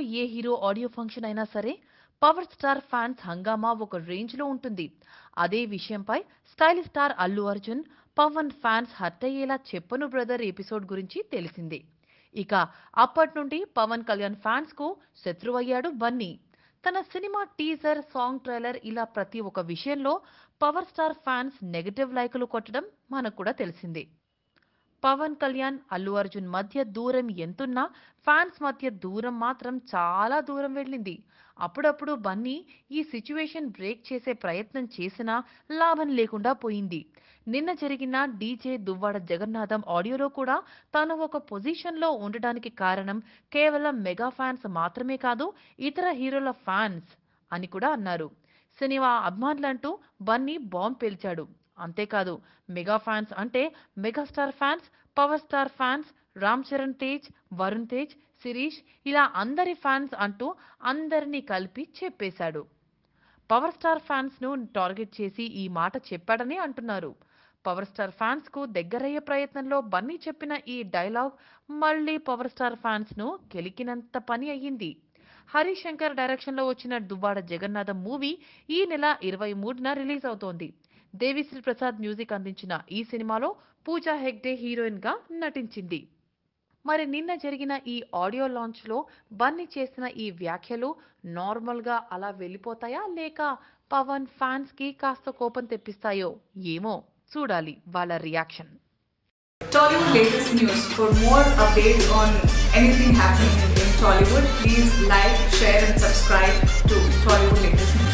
ఏ hero audio function అయినా సరే power star fans హంగామా ఒక రేంజ్లో ఉంటుంది. అదే విషయంపై style star Allu Arjun Pawan fans hurt అయ్యేలా చెప్పను బ్రదర్ ఎపిసోడ్ గురించి తెలిసిందే. ఇక అప్పటి నుండి పవన్ కళ్యాణ్ ఫ్యాన్స్కు శత్రువయ్యాడు బన్నీ. తన సినిమా టీజర్ సాంగ్ ట్రైలర్ ఇలా ప్రతి ఒక్క విషయంలో పవర్ స్టార్ ఫ్యాన్స్ నెగటివ్ లైకులు కొట్టడం మనకు కూడా తెలిసిందే. పవన్ కళ్యాణ్ అల్లు అర్జున్ మధ్య దూరం ఎంతున్నా ఫ్యాన్స్ మధ్య దూరం మాత్రం చాలా దూరం వెళ్ళింది. అప్పుడప్పుడు బన్నీ ఈ సిచ్యువేషన్ బ్రేక్ చేసే ప్రయత్నం చేసినా లాభం లేకుండా పోయింది. నిన్న జరిగిన డీజే దువ్వాడ జగన్నాథం ఆడియోలో కూడా తాను ఒక పొజిషన్లో ఉండడానికి కారణం కేవలం మెగా ఫ్యాన్స్ మాత్రమే కాదు ఇతర హీరోల ఫ్యాన్స్ అని కూడా అన్నారు. సినిమా అభిమానులంటూ బన్నీ బాంబ్ పేల్చాడు. అంతేకాదు మెగా ఫ్యాన్స్ అంటే megastar fans power star fans Ram Charan Tej Varun Tej Sirish ఇలా అందరి ఫ్యాన్స్ అంటూ అందరినీ కలిపి చెప్పేశాడు. పవర్ స్టార్ ఫ్యాన్స్ను టార్గెట్ చేసి ఈ మాట చెప్పాడని అంటున్నారు. పవర్ స్టార్ ఫ్యాన్స్కు దగ్గరయ్యే ప్రయత్నంలో బన్నీ చెప్పిన ఈ డైలాగ్ మళ్ళీ పవర్ స్టార్ ఫ్యాన్స్ను గెలికినంత కెలికినంత పని అయ్యింది. హరిశంకర్ డైరెక్షన్లో వచ్చిన దువ్వాడ జగన్నాథం మూవీ ఈ నెల ఇరవై మూడున రిలీజ్ అవుతోంది. దేవిశ్రీ ప్రసాద్ మ్యూజిక్ అందించిన ఈ సినిమాలో పూజా హెగ్డే హీరోయిన్గా నటించింది మరి నిన్న జరిగిన ఈ ఆడియో లాంచ్లో బన్నీ చేసిన ఈ వ్యాఖ్యలు నార్మల్గా అలా వెళ్ళిపోతాయా లేక పవన్ ఫ్యాన్స్కి కాస్త కోపం తెప్పిస్తాయో ఏమో చూడాలి వాళ్ళ reaction Tollywood latest news. For more updates on anything happening in Tollywood, please like, share, and subscribe to Tollywood latest news.